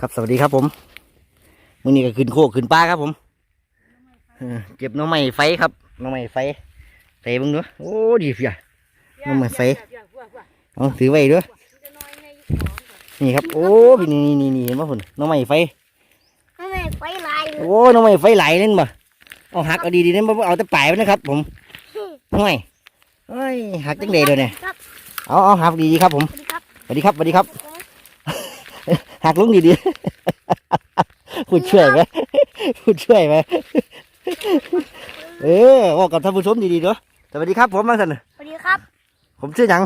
ครับสวัสดีครับผมมื้อนี้ก็ขึ้นโคกขึ้นป้าครับผมเออเก็บหน้องไม้ไฟครับหน้องไม้ไฟใส่เบิ่งดูโอ้ดีเพียน้ำมันไฟเอาถือไว้ด้วยนี่ครับโอ้พี่นี่นี่นี่นี่เห็นป่ะคุณหน้องไม้ไฟไม่ไม่ไฟลายเลยโอ้หน้องไม้ไฟไหลนั่นบ่เอาหักเอาดีๆนั่นบ่เอาแต่ปลายมันนะครับ ผมห่วยเอ้ยหักจังเดยเลยเนี่ยครับเอาเอาหักดีๆครับผมสวัสดีครับสวัสดีครับสวัสดีครับ หักลงดีๆพูดช่วยไหมพูดช่วยไหมเออบอกกับท่านผู้ชมดีๆด้วยสวัสดีครับผมมาสันสวัสดีครับ ผมชื่อหยัง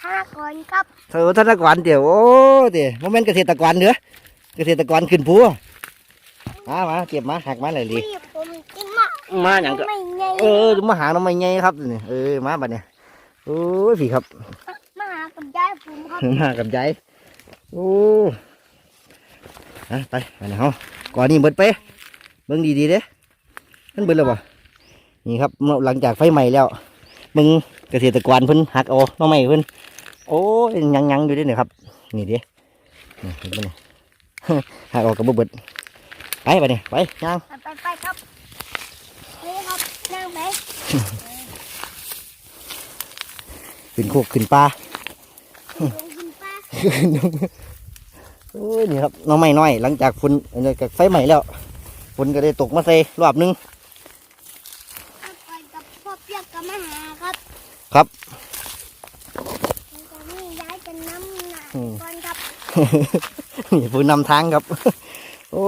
ธนากรครับเธอธนกรเดี๋ยวโอ้เดี๋ยวโมเมนต์เกษตรกรเด้อเกษตรกรขึ้นภูมามาเก็บมาหักมาเลยลีพี่ผมจิ้มมะมาอย่างก็ไม่ไงเออมาหาน้องไม่ไงครับนี่เออมาบัดเนี่ยโอ้ยพี่ครับ มาหากับยายผมครับมากับยาย โอ้อะไปไปไหนเฮาก่อนนี้เบิดไป เบิ่งดีๆเด้มันเบิดแล้วบ่นี่ครับเมื่อหลังจากไฟไหม้แล้ว มึงเกษตรกรเพิ่นหักเอาน้องไม้เพิ่นโอ้ยยังยังๆอยู่เด้เนี่ยครับ นี่เด้นี่เห็นบ่เนี่ยหักออกกับบ่เบิดไปไปเนี่ยไปย่างไปไปไปครับไปครับนั่งไปขึ้นโคกขึ้นปลาลงกินปลา โอ้ยนี่ครับน้องไม้น้อย หลังจากฝนเอ่อจากไฟไหม้แล้วฝนก็ได้ตกมาใส่รอบหนึงไปกับพ่อเปียกกับมาหาครับครับแล้วก็นี่ยายจะน้ำหนักอืมก่อนครับนี่ผู้นำทางครับ โอ้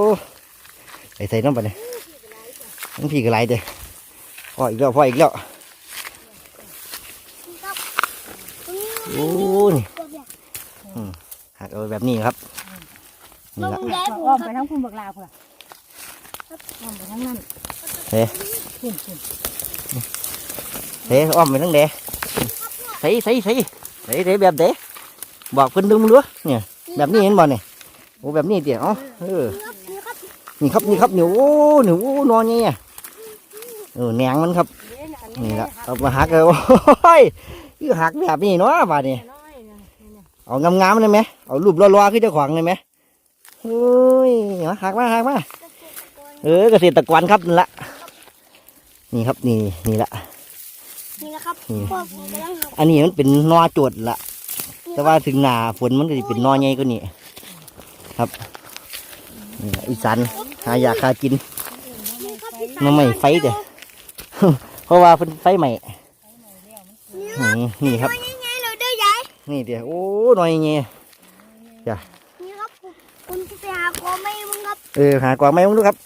ใส่ใส่น้ำไปเลยน้ำพี่ก็ไหลเด้อพ่ออีกแล้วพ่ออีกแล้ว ครับตรงนี้ โอ้นี่ พ่อเปียก หักเอาแบบนี้ครับลนี่ละงยายผมอ้อมคไปรับทั้งคุณบักลาพุ่นล่ะอ้อมไปทั้งนั้นเฮ้ขึ้นขึ้นเฮ้อ้อมไปทั้งเดใส่ใส่ใส่ใส่ใส่แบบเดบอกเพิ่นดึงมั้งด้วยเนี่ยแบบนี้เห็นบ่เนี่ยโอ้แบบนี้เดี๋ยวเอาเออนี่ครับนี่ครับนี่ครับนี่ครับนี่โอ้นี่โอ้นอนเนี่ยเออแหนงมันครับ นี่ละเอามาหักเลยโอ้ยคือหักแบบนี้เนาะบาดนี้น้อยนะ เอางามๆเลยไหมเอารูปรอๆขึ้นเจ้าของเลยไหมเฮ้ยมาหักมาหักมาเออเกษตรกรครับนี่ละนี่ครับนี่นี่ละนี่นะครับนี่พ่อผมกำลังหักอันนี้มันเป็นนอโจดละแต่ว่าถึงหนาฝนมันก็จะเป็นนอใหญ่กว่านี้ครับนี่ล่ะอีสานหายากหากินนี่ครับพี่น้ำไม่ไฟเด้อเพราะว่าเป็นไฟใหม่นี่นี่ครับ นี่เดี๋ยวโอ้หน่อยเงี้ยนี่ครับคุณคุณจะไปหาคอไม่มึงครับเออหากวางไม่ต้องดูครับ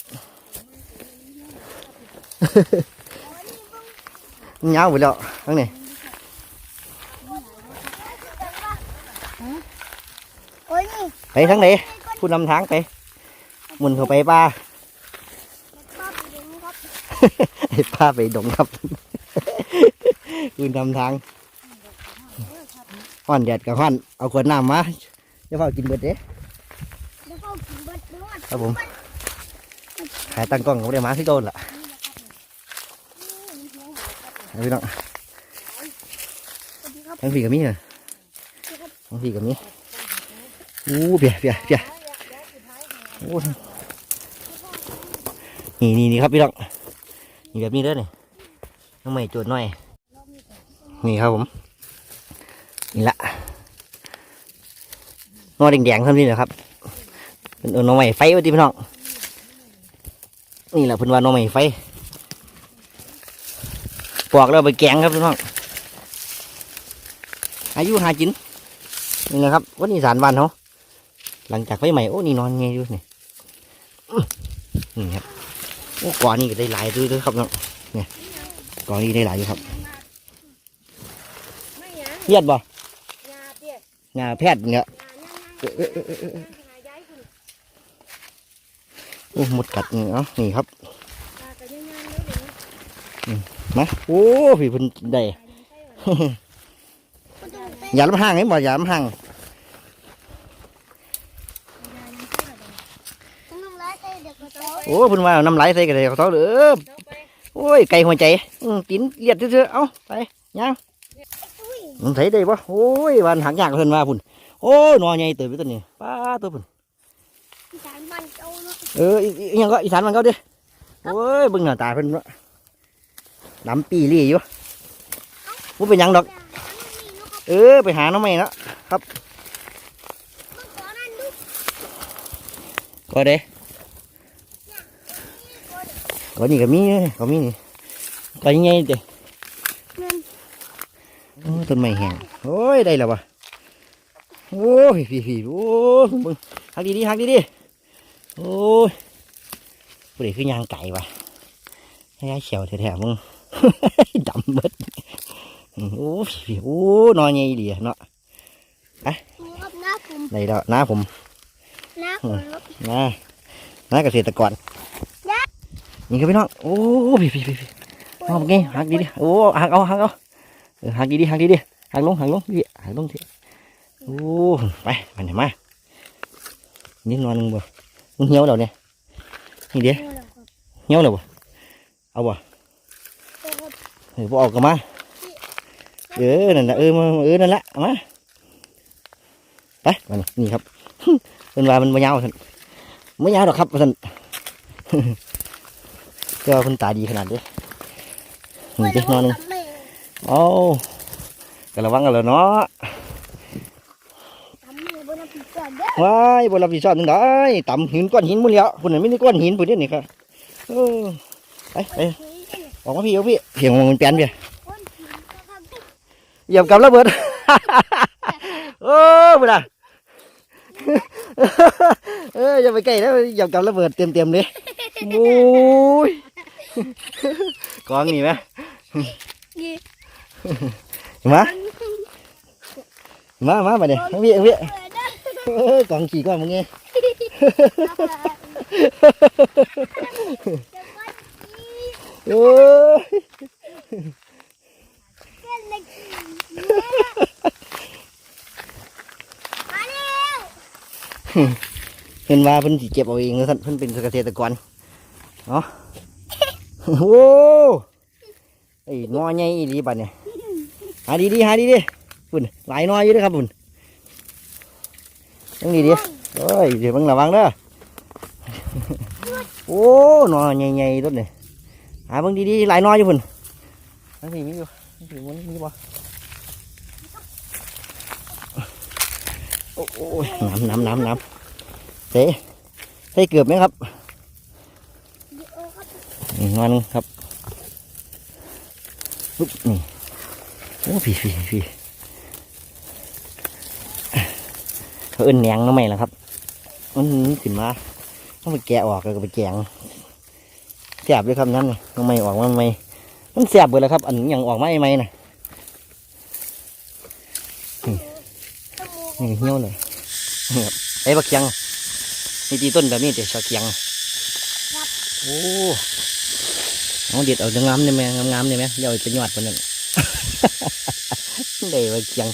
เงาไปแล้วทั้งนี้โอ้ยนี่ไปทั้งไหนผู้นำทางไปหมุนเข้าไปป้าป้าไปดูครับไอ้ป้าไปดงครับผู้นำทาง ห้อนแดดกับห้อนเอาขวดน้ำมาจะเฝ้ากินเบิดเด้เดี๋ยวเขากินเบิดด้วยครับผมหายตั้งกล้องเขาได้มาที่โดนล่ะเอาพี่น้องสวัสดีครับทั้งพี่กับมีเหรอทั้งพี่กับมีอู้เปียเปียเปียโอ้นี่นี่นี่ครับพี่น้องนี่แบบนี้เด้อนี่น้องใหม่จวดหน่อย นี่ครับผม นี่ละ นอแดงๆเท่านี้แหละครับเป็นเออน้องใหม่ไฟวะที่พี่น้องนี่แหละเพิ่นว่าน้องใหม่ไฟปอกแล้วเอาไปแกงครับพี่น้องอายุหาจินนี่นะครับวันนี้สารบ้านเขาหลังจากไฟใหม่โอ้นี่นอนไงอยู่นี่อื้อนี่ครับโอ้ก่อนนี่ก็ได้หลายด้วยด้วยครับน้องเนี่ยก่อนนี้ได้หลายอยู่ครับไม่หยังเลียดบ่ยาเตี้ยงาแพทย์เนี่ย โอ้หมดกัดนี่เนาะนี่ครับตาก็ยังยังเดี๋ยวนี้มาโอ้พี่เพิ่นได้คุณต้องเต้นอย่าล้ำห่างไอ้บ่อย่าล้ำห่างคุณต้องร้ายเต้นเด็กกระโตโอ้เพิ่นว่าเอาน้ำไหลใส่กันเลยเขาเท่าเด้อเดี๋ยวไปโอ้ยไก่หัวใจอืมตีนเลียดซื่อๆเอ้าไปย่างอุ้ยมันใส่ได้ปะโอ้ยวันหักยากเพิ่นว่าพุ่น โอ้ยนอใหญ่เติบไปตัวนี้ป้าตัวพุ่นอีสานบ้านเจ้าเนาะเอออีอีหยังก็อีสานมันเขาดิโอ้ยเบิ่งหน้าตาเพิ่นเนาะดำปีรี่อยู่บ่เป็นหยังดอกแต่อันนี้เนาะครับเออไปหาหน้องใหม่เนาะเมื่อก่อนนั้นดูก็เด้ก็นี่ก็มีเนี่ยก็มีนี่ก็ยังไงเด้เงินโอ้ต้นไม้แห้งโอ้ยได้แล้ววะ โอ้ยพี่พี่โอ้ยมึงหักดีดีๆหักดีดีๆโอ้ยผู้ใดคือยางไก่วะให้ยายเขียวแท้ๆมึงดำเบิดโอ้ยพี่ๆโอ้นอนใหญ่ดีอะเนาะนี่ครับหน้าผมได้แล้วน้าผมหน้าผมครับน้าน้าเกษตรกรยะนี่ครับพี่น้องโอ้พี่พี่พี่พี่เอาไงหักดีดิโอ้หักเอาหักเอาเออหักดีดิหักดีดิหักลงหักลงพี่หักลงทีโอ้ ไปไปไหนมานี่นอนหนึ่งบ่มึงเหี่ยวแล้วเนี่ยนี่เดี๋ยวนี่แหละครับเหี่ยวแล้วบ่เอาบ่แต่ครับเออบ่ออกกันมาเออนั่นแหละเออมาเออนั่นแหละเอามาไปมานี่นี่ครับเป็นว่ามันบ่ยาวท่านบ่ยาวดอกครับท่านเจ้าคนตาดีขนาดนี้นี่เด็กนอนหนึงทำไม่เอาก็ระวังกันแล้วเนาะ ทำไม่บนน้ำพริกก่ อนเด้อว้ายบนรับผิดชอบหนึ่งได้ต่ำหินก้อนหินหมดแล้วคนนั้นไม่ได้ก้อนหินปุ่นนี่ครับเออไปไปเฮ้ยออกมาพี่เอาพี่เพียงมันเปลี่ยนพี่คนผีนะครับเหยียบกับระเบิดโอ้บุญอะเอออย่าไปใกล้แล้วเหยียบกับระเบิดเต็มเต็มๆเลยโอ้ยกองนี่ไหมนี่มามามาไปเนี่ยพี่เอาพี่ กองขี่ก้อนมึงไงโอ้ยเห็นว่าเพิ่นสิเก็บเอาเองนะท่านเพิ่นเป็นเกษตรกรเนาะโอ้ไอ้นอใหญ่อีหลีบัดเนี่ยหาดีดีหาดีดีปุ่นหลายนออยู่ด้วยครับปุ่น ยังดีดีๆโอ้ยเดี๋ยวมึงระวังเด้อโอ้นอใหญ่ๆต้นนี่หาเบิ่งดีดีๆหลายนออยู่ปุ่นทั้งสี่มีอยู่ทั้งสี่มันมีบ่โอ้ยน้ำน้ำน้ำน้ำเตะใส่เกือบไหมครับนี่มันครับปุ๊บนี่โอ้พี่พี่พี่ เขาเอิ้นแหนงน้ำไหมล่ะครับมันขึ้นมาต้องไปแกะออกแล้วก็ไปแกงแสบเลยครับนั่นน่ะน้ำไหมออกมาใหม่มันแสบเลยแล้วครับ อันอย่างออกมาใหม่น่ะนี่เหี่ยวเลยไอ้บักเคียงนี่ตีต้นแบบนี้เดี๋ยวชาเคียงโอ้เอาเด็ดเอางามๆได้ไหมงามๆได้ไหมอย่าเอาไปหยอดมันนั่นได้บักเคียง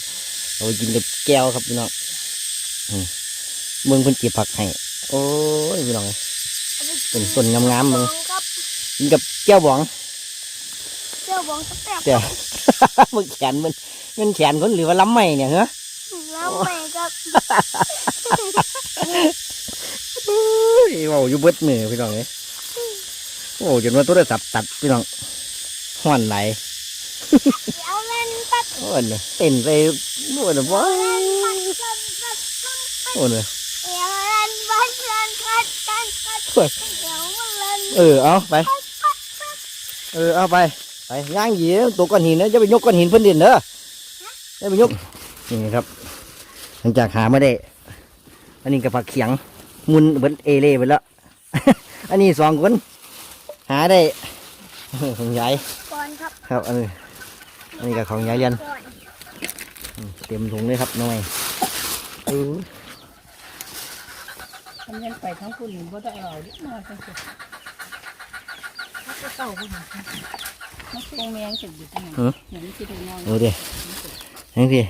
เอาไปกินกับแก้วครับพี่น้อง เมืองเพิ่นเก็บผักให้โอ้ยพี่น้องเป็นต้นงามๆมึงครับกินกับแก้วบองเจ้าบองสแต็กเดี๋ยวมึงแขนมันมันแขนคนหรือว่าล้ำใหม่เนี่ยเหรอแล้วแม่ครับโอ้ยเว้าอยู่เบิดมือพี่น้องเลยโอ้จนว่าโทรศัพท์ตัดพี่น้องห้อนไหลเอาเล่นปัดโอ้ยเนี่ยเต้นไปโอ้ยเนี่ยว้า เล่ วน ปัดปัดปัดปัด โอ้ยเนี่ยเอาเล่นปัดเล่นปัดปัดปัดโอ้ยเดี๋ยวมาเล่นเออเอาไป เออเอาไป ไปย่างหยีตัวก้อนหินนะจะไปยกก้อนหินเพิ่นเด่นเด้อจะไปยก นี่ครับ หลังจากหามาได้ อันนี้กับผักเขียง มุนเบิดเอเล่ไปแล้ว อันนี้สองคน หาได้ของยายก่อนครับครับอันนี้อันนี้กับของยายเรียนก่อนอืมเต็มถุงเลยครับน้อย อู้ทำยังไปทั้งคุณหรือว่าได้เอาดิมาจังสิเขาก็เต่าไปหามันคงแมงจะอยู่ที่ไหนอย่างนี้ที่ได้นอนดูดินี่พี่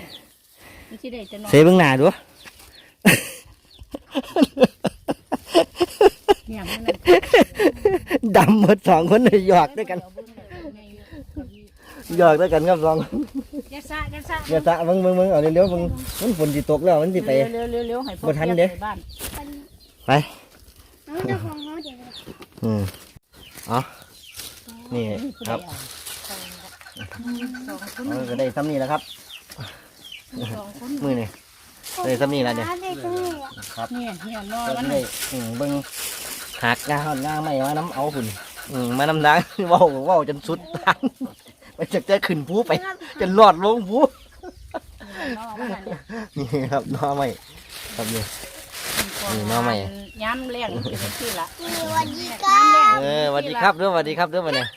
นี่ที่ได้จะนอนเซเบิ้งหน้าดูเนี่ยมันนั่นดำหมดสองคนเลยหยอกด้วยกันหยอกด้วยกันครับสองยาซะยาซะอย่าสะมึงมึงมึงเอาเร็วๆมึงมันฝนสิตกแล้วมันสิไปเร็วเร็วเร็วให้พ่อบ่ทันเด้ ไปบ้านไปเอาเจ้าของเขาเดี๋ยวอืมเอ๋อนี่ครับสองคนเอาก็ได้ซ้ำนี่แหล้วครับ สองคนมือนี่ได้ซ้ำนี่ล่ะเนี่ยได้ซ้ำนี่ล่ะครับเนี่ยเนี่ยนอก็มันได้อืมเบิ่งหักงาหอนงาไม่มาน้ำเอาหุ่นอืมมาน้ำดัง เว้าเว้าจนสุดทาง มันจะจะขึ้นภูไป จนรอดลงภูนอมันเนี่ยนี่ครับหน้อไม่ครับนี่ นี่น้อใหม่ ย้ำแรงเป็นที่ละนี่สวัสดีครับเออสวัสดีครับเด้อสวัสดีครับเด้อมาเนี่ย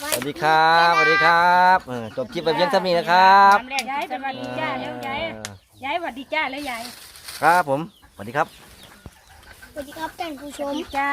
สวัสดีครับสวัสดีครับเออจบคลิปไปเพียงเท่านี้นะครับย้ำแรงยายสวัสดีจ้าแล้วยายเออยายสวัสดีจ้าแล้วยายครับผมสวัสดีครับสวัสดีครับท่านผู้ชสวัมสดีจ้า